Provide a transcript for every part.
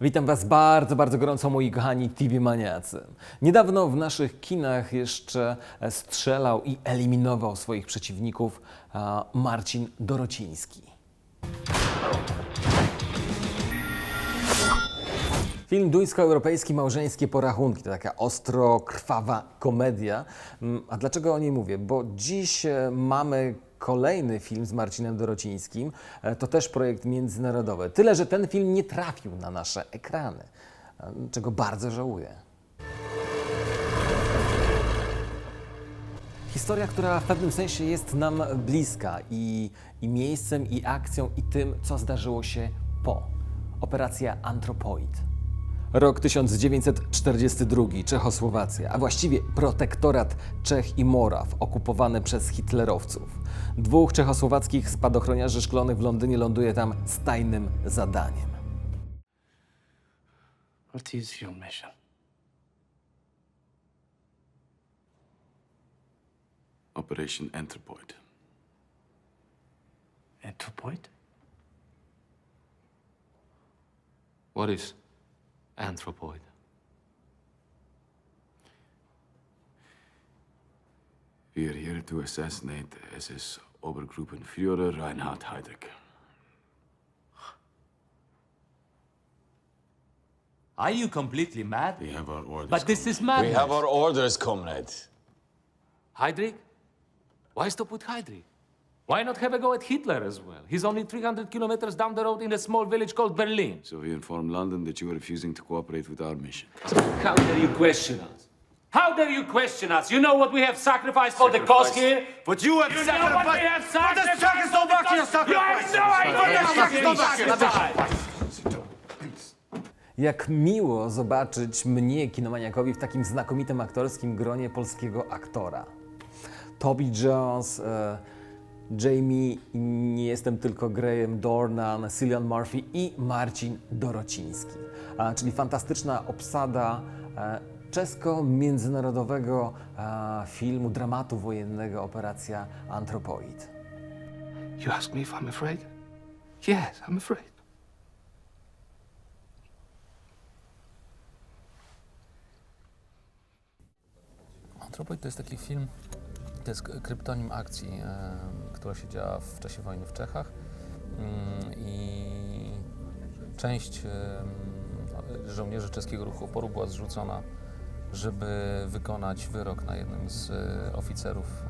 Witam Was bardzo, bardzo gorąco, moi kochani TV maniacy. Niedawno w naszych kinach jeszcze e, strzelał i eliminował swoich przeciwników Marcin Dorociński. Film duńsko-europejski Małżeńskie Porachunki to taka ostro krwawa komedia. Mm, A dlaczego o niej mówię? Bo dziś e, mamy kolejny film z Marcinem Dorocińskim. E, To też projekt międzynarodowy. Tyle, że ten film nie trafił na nasze ekrany, e, czego bardzo żałuję. Historia, która w pewnym sensie jest nam bliska i, i miejscem, i akcją, i tym, co zdarzyło się po. Operacja Antropoid. Rok 1942, Czechosłowacja, a właściwie protektorat Czech i Moraw, okupowany przez hitlerowców. Dwóch czechosłowackich spadochroniarzy szkolonych w Londynie ląduje tam z tajnym zadaniem. What is your mission? Operation Anthropoid. Anthropoid? What is anthropoid? We are here to assassinate SS Obergruppenführer Reinhard Heydrich. Are you completely mad? We have our orders. But this is madness. We have our orders, comrade. Heydrich? Why stop with Heydrich? Why not have a go at Hitler as well? He's only 300 kilometers down the road in a small village called Berlin. So we inform London that you are refusing to cooperate with our mission. How dare you question us? How dare you question us? You know what we have sacrificed for the cause here? But you have You know what we have sacrificed? You have no idea what sacrificed! Jak miło zobaczyć mnie, kinomaniakowi, w takim znakomitym aktorskim gronie polskiego aktora. Toby Jones, e, Jamie, nie jestem tylko Graham Dornan, Cillian Murphy i Marcin Dorociński. Czyli fantastyczna obsada e, czesko-międzynarodowego e, filmu, dramatu wojennego Operacja Anthropoid. You ask me if I'm afraid? Yes, I'm afraid. Anthropoid to jest taki film, to jest kryptonim akcji, e, która się działa w czasie wojny w Czechach. Mm, I część e, żołnierzy czeskiego ruchu oporu była zrzucona, żeby wykonać wyrok na jednym z e, oficerów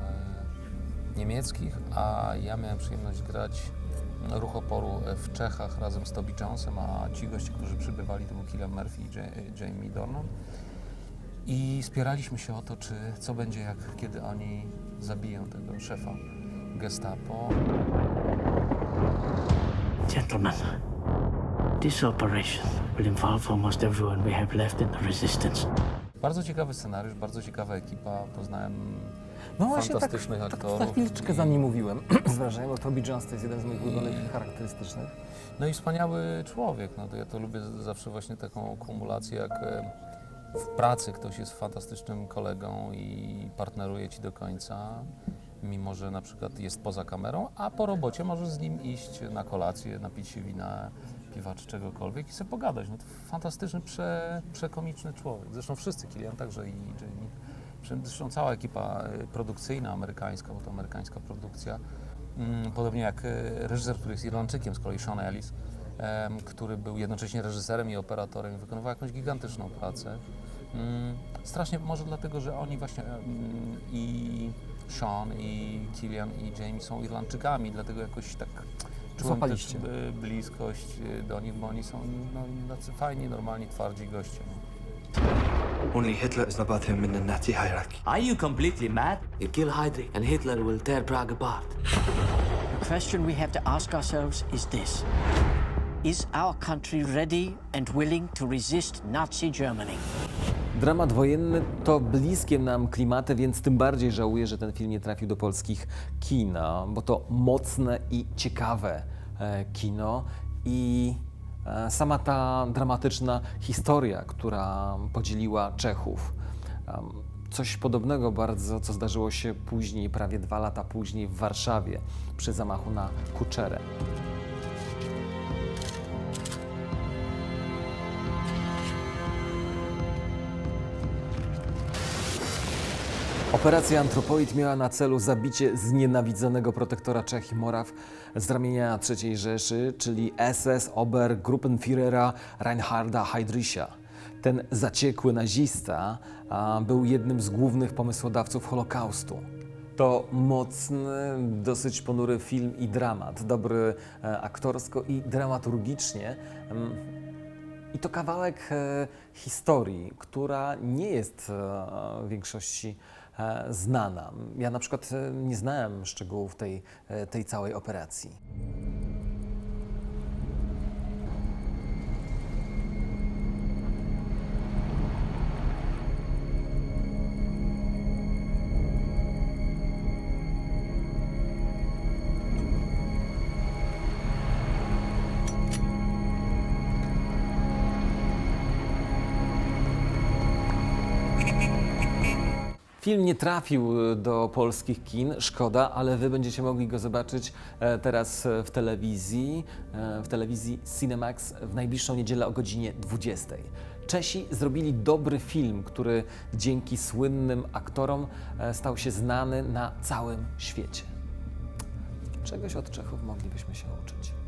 niemieckich, a ja miałem przyjemność grać ruch oporu w Czechach razem z Toby Jonesem, a ci goście, którzy przybywali, to był Killian Murphy i Ja- Jamie Dornan. I spieraliśmy się o to, czy co będzie, jak kiedy oni zabiją tego szefa gestapo. Gentlemen, this operation will involve almost everyone we have left in the resistance. Bardzo ciekawy scenariusz, bardzo ciekawa ekipa. Poznałem No właśnie tak, fantastycznych tak, tak aktorów. na chwileczkę i- za nim mówiłem z bo Toby Jones to jest jeden z moich ulubionych charakterystycznych. No i wspaniały człowiek. No to ja to lubię zawsze właśnie taką kumulację, jak w pracy ktoś jest fantastycznym kolegą i partneruje ci do końca, mimo że na przykład jest poza kamerą, a po robocie możesz z nim iść na kolację, napić się wina, piwa czy czegokolwiek i sobie pogadać. No to fantastyczny, prze, przekomiczny człowiek. Zresztą wszyscy, Kilian także i Jamie. Zresztą cała ekipa e, produkcyjna amerykańska, bo to amerykańska produkcja, Mm, Podobnie jak e, reżyser, który jest Irlandczykiem, z kolei Sean Ellis, który był jednocześnie reżyserem i operatorem, wykonywał jakąś gigantyczną pracę. Mm, Strasznie może dlatego, że oni właśnie i Sean, i Killian, i Jamie są Irlandczykami, dlatego jakoś tak czułem też bliskość e, do nich, bo oni są no, tacy fajni, normalni, twardzi goście. no. Only Hitler is above him in the Nazi hierarchy. Are you completely mad? You kill Heydrich, and Hitler will tear Prague apart. The question we have to ask ourselves is this Is our country ready and willing to resist Nazi Germany? Dramat wojenny to bliskie nam klimaty, więc tym bardziej żałuję, że ten film nie trafił do polskich kin, no, bo to mocne i ciekawe e, kino i e, sama ta dramatyczna historia, która podzieliła Czechów. Coś podobnego bardzo, co zdarzyło się później, prawie dwa lata później w Warszawie przy zamachu na Kuczerę. Operacja Antropoid miała na celu zabicie znienawidzonego protektora Czech i Moraw z ramienia III Rzeszy, czyli SS Obergruppenführera Reinharda Heydricha. Ten zaciekły nazista a, był jednym z głównych pomysłodawców Holokaustu. To mocny, dosyć ponury film i dramat, dobry e, aktorsko i dramaturgicznie. Em, I to kawałek e, historii, która nie jest e, w większości znana. Ja na przykład e, nie znałem szczegółów tej, e, tej całej operacji. Film nie trafił e, do polskich kin, szkoda, ale wy będziecie mogli go zobaczyć e, teraz e, w telewizji, w telewizji Cinemax w najbliższą niedzielę o godzinie 20. Czesi zrobili dobry film, który dzięki słynnym aktorom stał się znany na całym świecie. Czegoś od Czechów moglibyśmy się uczyć.